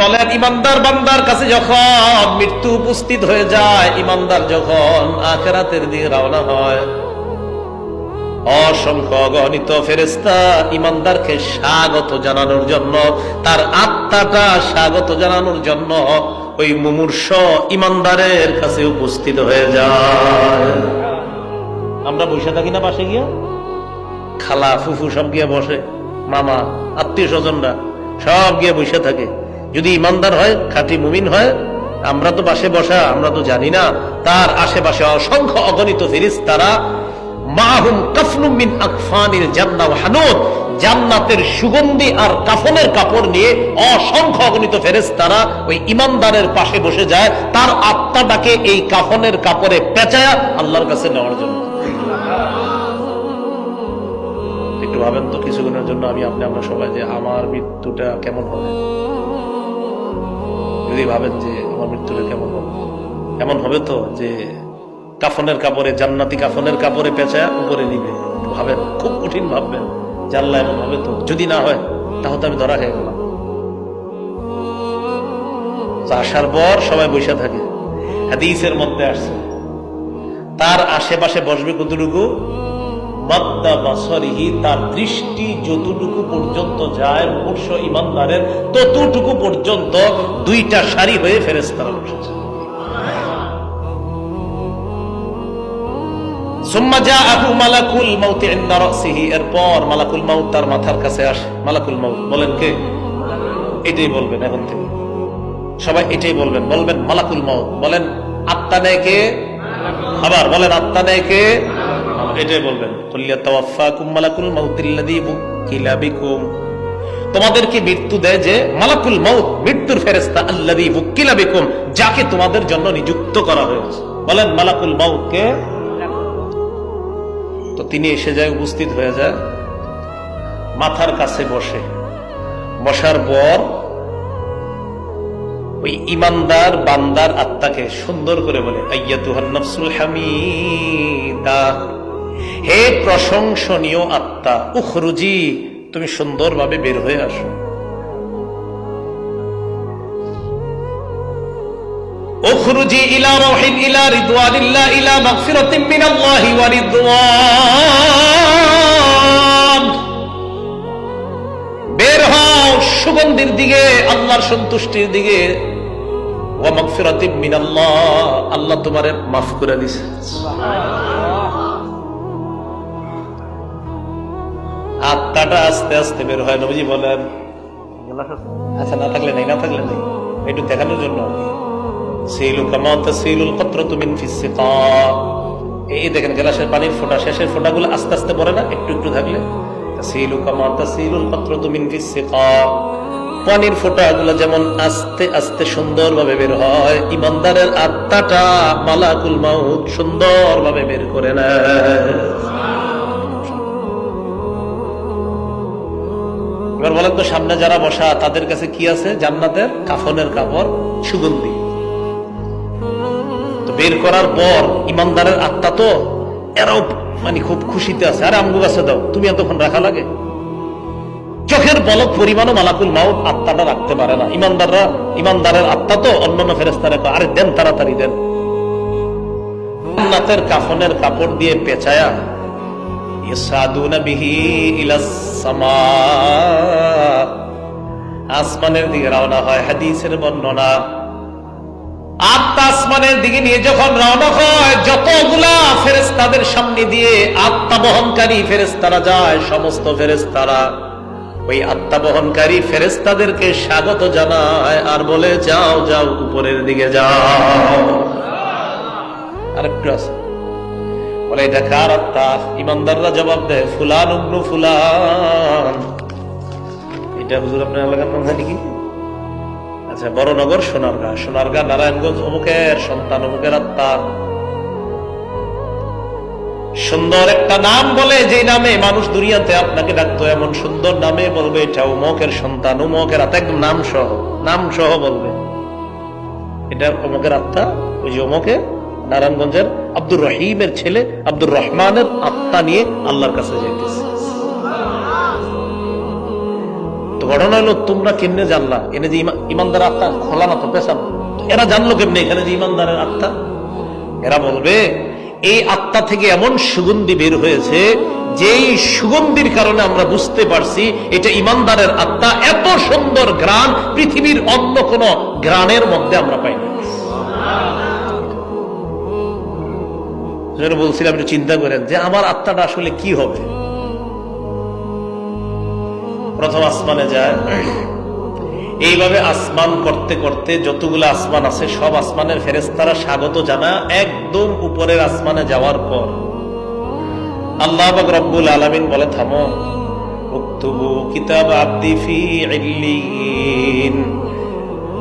বলেন, ইমানদার বান্দার কাছে যখন মৃত্যু উপস্থিত হয়ে যায়, ইমানদার যখন আখেরাতের দিকে রওনা হয়, অসংখ্য অগণিত ফেরেস্তা ইমানদারকে স্বাগত জানানোর জন্য, তার আত্মাটা স্বাগত জানানোর জন্য ওই মুমূর্ষ ইমানদারের কাছে উপস্থিত হয়ে যায়। আমরা বসে থাকি না পাশে গিয়া? খালা ফুফু সব গিয়ে বসে, মামা, আত্মীয় স্বজনরা সব গিয়ে বসে থাকে। যদি ইমানদার হয়, খাঁটি মুমিন হয়, আমরা তো পাশে বসা, আমরা তো জানি না, তার আশেপাশে অসংখ্য অগণিত ফিরিস তারা মাহুম কাফনুম মিন আকফানিল জান্নাহ ওয়া হানুত জান্নাতের সুগন্ধি আর কাফনের কাপড় নিয়ে অসংখ্য অগণিত ফেরেশতারা ওই ইমানদারের পাশে বসে যায়, তার আত্মাটাকে এই কাফনের কাপড়ে পেঁচায়া আল্লাহর কাছে নেওয়ার জন্য। একটু ভাবেন তো, কিছুক্ষণের জন্য আমি, আপনি, আমরা সবাই যে আমার মৃত্যুটা কেমন হবে? যদি ভাবেন যে আমার মৃত্যুটা কেমন হবে? এমন হবে তো যে কাফনের কাপড়ে, জান্নাতি কাফনের কাপড়ে পেঁচা উপরে নিবে। ভাবেন, খুব কঠিন ভাববেন জানলা এমন হবে তো। যদি না হয়, তাহলে আমি ধরা খেয়ে গেলাম। আসার পর সবাই বসে থাকে। হাদিসের মধ্যে আসছে, তার আশেপাশে বসবে কতটুকু? মাদ্দা বাসরিহি, তার দৃষ্টি যতটুকু পর্যন্ত যায় মুমূর্ষ ইমানদারের ততটুকু পর্যন্ত দুইটা সারি হয়ে বসেছে। এরপর মালাকুল তার মাথার কাছে আসে। মালাকুল মাউত বলেন কে? এটাই বলবেন এখন থেকে। সবাই এটাই বলবেন। বলবেন মালাকুল মাউত। বলেন, আত্মা নেয় কে? আবার বলেন, আত্মা নেয় কে? এটাই বলবেন তোমাদেরকে মৃত্যু দেয় যে, মালাকুল মৃত্যুর বুকিলা বিকুম, যাকে তোমাদের জন্য নিযুক্ত করা হয়েছে। বলেন, মালাকুল মাউত কে তো তিনি এসে যায়, উপস্থিত হয়ে যায়, মাথার কাছে বসে। বসার পর ওই ইমানদার বান্দার আত্মাকে সুন্দর করে বলে আইয়াতুহান নাফসুল হামিদা। হে প্রশংসনীয় আত্মা, উখরুজি, তুমি সুন্দরভাবে বের হয়ে আসো। উখরুজি ইলা রাহিন, ইলা রিদওয়ানিল্লাহ ইলা মাগফিরাতিন মিনাল্লাহি ওয়া রিদওয়ান। বের হও সুগন্ধির দিকে, আল্লাহর সন্তুষ্টির দিকে। ওয়া মাগফিরাতিন মিনাল্লাহ, আল্লাহ তোমারে মাফ করে দিছে। আত্মাটা আস্তে আস্তে বের হয় নবীজি বলেন। আচ্ছা না থাকলে নেই না থাকলে নেই। একটু দেখানোর জন্য সিলু কামাতা সিলুল ফিস সিকা। এই দেখেন গ্লাসের পানির ফোঁটা শেষের ফোঁটাগুলো আস্তে আস্তে পড়ে না? একটু একটু থাকলে। সিলু কামাতা সিলুল ফিস সিকা। পানির ফোঁটাগুলো যেমন আস্তে আস্তে সুন্দরভাবে বের হয় ইমানদারের আত্মাটা মালাকুল মাউত সুন্দরভাবে বের করে নেয়। এবার বলেন তো, সামনে যারা বসা, তাদের কাছে কি আছে? জান্নাতের কাফনের কাপড়, সুগন্ধি। বের করার পর ইমানদারের আত্মা তো এরাও মানে খুব খুশিতে আছে। আরে আমগু কাছে দাও, তুমি এতক্ষণ রাখা লাগে? চোখের বলক পরিমাণও মালাকুল মাউত আত্মাটা রাখতে পারে না। ইমানদাররা, ইমানদারের আত্মা তো অন্যান্য ফেরেস্তারে আরে দেন তাড়াতাড়ি দেন। জান্নাতের কাফনের কাপড় দিয়ে পেঁচায়া আসমানের দিকে রওনা হয়, হাদিসের বর্ণনা। আত্মা আসমানের দিকে নিয়ে যখন রওনা হয়, যতগুলা ফেরেস্তাদের সামনে দিয়ে আত্মা বহনকারী ফেরেস্তারা যায়, সমস্ত ফেরেস্তারা ওই আত্মা বহনকারী ফেরেস্তাদেরকে স্বাগত জানায় আর বলে, যাও যাও, উপরের দিকে যাও। আরেকটু আছে বলে, এটা কার আত্মা ইমানদাররা জবাব দেয়, ফুলান ফুলান। এটা হুজুর আপনার এলাকার নাম, জানি কি? আচ্ছা সোনারগা। সোনারগা, নারায়ণগঞ্জ অমুকের সন্তান, অমুকের আত্মা সুন্দর একটা নাম বলে যে নামে মানুষ দুনিয়াতে আপনাকে ডাকতো, এমন সুন্দর নামে বলবে, এটা উমকের সন্তান উমকের আত্মা, একদম নাম সহ নাম সহ বলবে। এটা অমুকের আত্মা, ওই যে অমুকে নারায়ণগঞ্জের আব্দুর রহিমের ছেলে, আব্দুর রহমানের আত্মা নিয়ে আল্লাহর কাছে যেতেছে তো ঘটনা হলো, তোমরা কেমনে জানলা? এনে যে ইমানদার আত্মা, খোলা না তো পেশাব? এরা জানলো কেমনে এখানে যে ইমানদারের আত্মা? এরা বলবে, এই আত্মা থেকে এমন সুগন্ধি বের হয়েছে, যেই সুগন্ধির কারণে আমরা বুঝতে পারছি, এটা ইমানদারের আত্মা, এত সুন্দর গ্রান পৃথিবীর অন্য কোন গ্রানের মধ্যে আমরা পাই না সেজন্য বলছিলাম, একটু চিন্তা করেন যে আমার আত্মাটা আসলে কি হবে? প্রথম আসমানে যায়। এইভাবে আসমান করতে করতে যতগুলো আসমান আছে, সব আসমানের ফেরেস্তারা স্বাগত জানা একদম উপরের আসমানে যাওয়ার পর। আল্লাহ রব্বুল আলামিন বলে, থামো। উক্তুবু কিতাব আব্দি ফি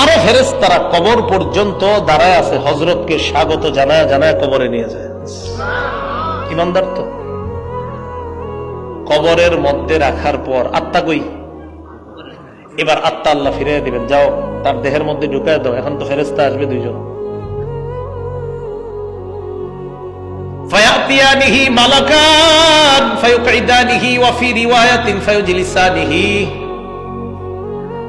আরো ফেরেস তারা কবর পর্যন্ত দাঁড়ায় আছে হজরতকে স্বাগত জানায় জানায় কবরে নিয়ে যায় ইমানদার তো কবরের মধ্যে রাখার পর আত্মা কই এবার আত্মা আল্লাহ ফিরিয়ে দিবেন যাও তার দেহের মধ্যে ঢুকায় দাও এখন তো ফেরেস্তা আসবে দুইজন فيأتيانه ملكان فيقعدانه وفي رواية فيجلسانه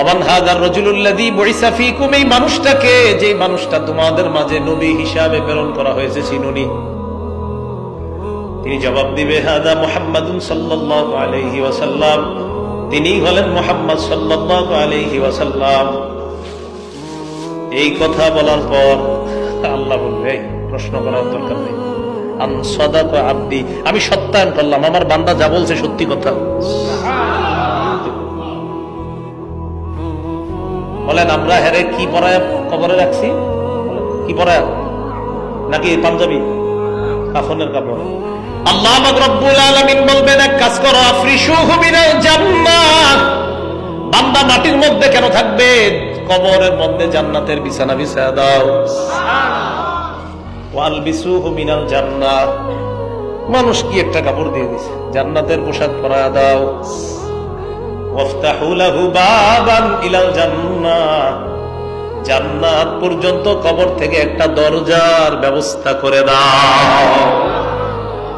অমান ফিকুম, এই মানুষটা তোমাদের মাঝে নবী হিসাবে প্রেরণ করা হয়েছে তিনি জবাব দিবে তিনি হলেন মোহাম্মদ আলাইহি ওয়াসাল্লাম। এই কথা বলার পর আল্লাহ বলবে প্রশ্ন করার দরকার নেই। আব্দি, আমি সত্যায়ন করলাম, আমার বান্দা যা বলছে সত্যি কথা। বলেন, আমরা হেরে কি পরায় কবরে রাখছি? কি পরায় নাকি পাঞ্জাবি? কাফনের কাপড়। আল্লাহ রব্বুল আলামিন বলবেন, এক কাজ করো আফরিশুহু মিনাল জান্নাহ বান্দা মাটির মধ্যে কেন থাকবে? কবরের মধ্যে জান্নাতের বিছানা বিছায়া দাও। ওয়াল ওয়ালবিসুহু মিনাল জান্নাহ মানুষ কি একটা কাপড় দিয়ে দিছে? জান্নাতের পোশাক পরায়া দাও। জান্নাত পর্যন্ত কবর থেকে একটা দরজার ব্যবস্থা করে দাও।